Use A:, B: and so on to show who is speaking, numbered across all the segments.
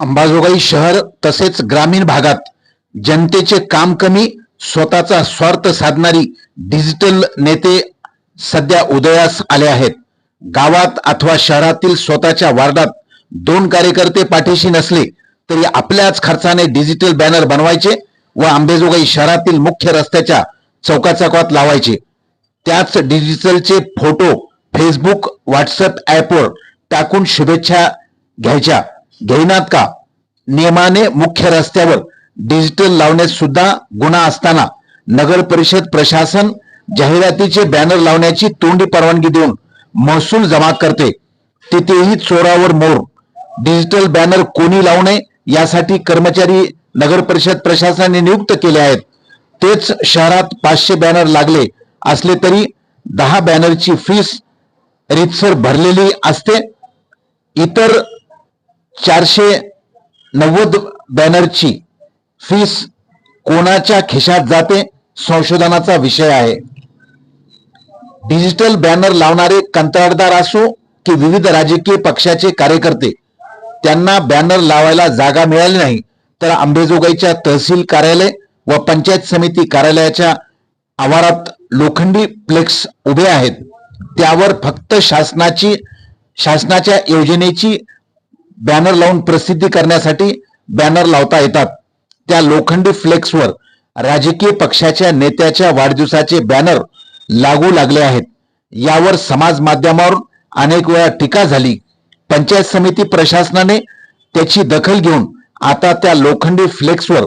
A: अंबाजोगाई शहर तसेच ग्रामीण भागात जनतेचे काम कमी स्वतःचा स्वार्थ साधणारी डिजिटल नेते सध्या उदयास आले आहेत. गावात अथवा शहरातील स्वतःच्या वार्डात दोन कार्यकर्ते पाठीशी नसले तरी आपल्याच खर्चाने डिजिटल बॅनर बनवायचे व अंबेजोगाई शहरातील मुख्य रस्त्याच्या चौकाचौकात लावायचे. त्याच डिजिटलचे फोटो फेसबुक व्हॉट्सअप ॲपवर टाकून शुभेच्छा घ्यायच्या. घेईनात का? नियमाने मुख्य रस्त्यावर डिजिटल लावण्यात सुद्धा गुन्हा असताना नगर परिषद प्रशासन जाहिरातीचे बॅनर लावण्याची तोंडी परवानगी देऊन महसूल जमा करते. तिथेही चोरावर मोर. डिजिटल बॅनर कोणी लावू नये यासाठी कर्मचारी नगर परिषद प्रशासनाने नियुक्त केले आहेत. तेच शहरात पाचशे बॅनर लागले असले तरी दहा बॅनरची फीस रितसर भरलेली असते. इतर चारशे नव्वद बॅनरची फीस कोणाच्या खिशात जाते संशोधनाचा विषय आहे. डिजिटल बॅनर लावणारे कंत्राटदार असो की विविध राजकीय पक्षाचे कार्यकर्ते त्यांना बॅनर लावायला जागा मिळाली नाही तर अंबेजोगाईच्या तहसील कार्यालय व पंचायत समिती कार्यालयाच्या आवारात लोखंडी फ्लेक्स उभे आहेत. त्यावर फक्त शासनाची शासनाच्या योजनेची बॅनर लावून प्रसिद्धी करण्यासाठी बॅनर लावता येतात. त्या लोखंडी फ्लेक्सवर राजकीय पक्षाच्या नेत्याच्या वाढदिवसाचे बॅनर लागू लागले आहेत. यावर समाज माध्यमावर अनेक वेळा टीका झाली. पंचायत समिती प्रशासनाने त्याची दखल घेऊन आता त्या लोखंडी फ्लेक्सवर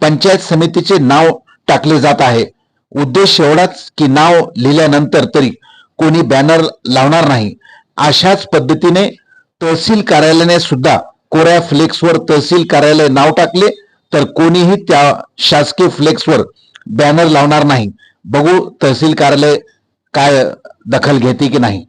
A: पंचायत समितीचे नाव टाकले जात आहे. उद्देश एवढाच की नाव लिहिल्यानंतर तरी कोणी बॅनर लावणार नाही. अशाच पद्धतीने तहसील कार्यालयाने सुद्धा कोऱ्या फ्लेक्सवर तहसील कार्यालय नाव टाकले तर कोणीही त्या शासकीय फ्लेक्सवर बॅनर लावणार नाही. बघू तहसील कार्यालय काय दखल घेते की नाही.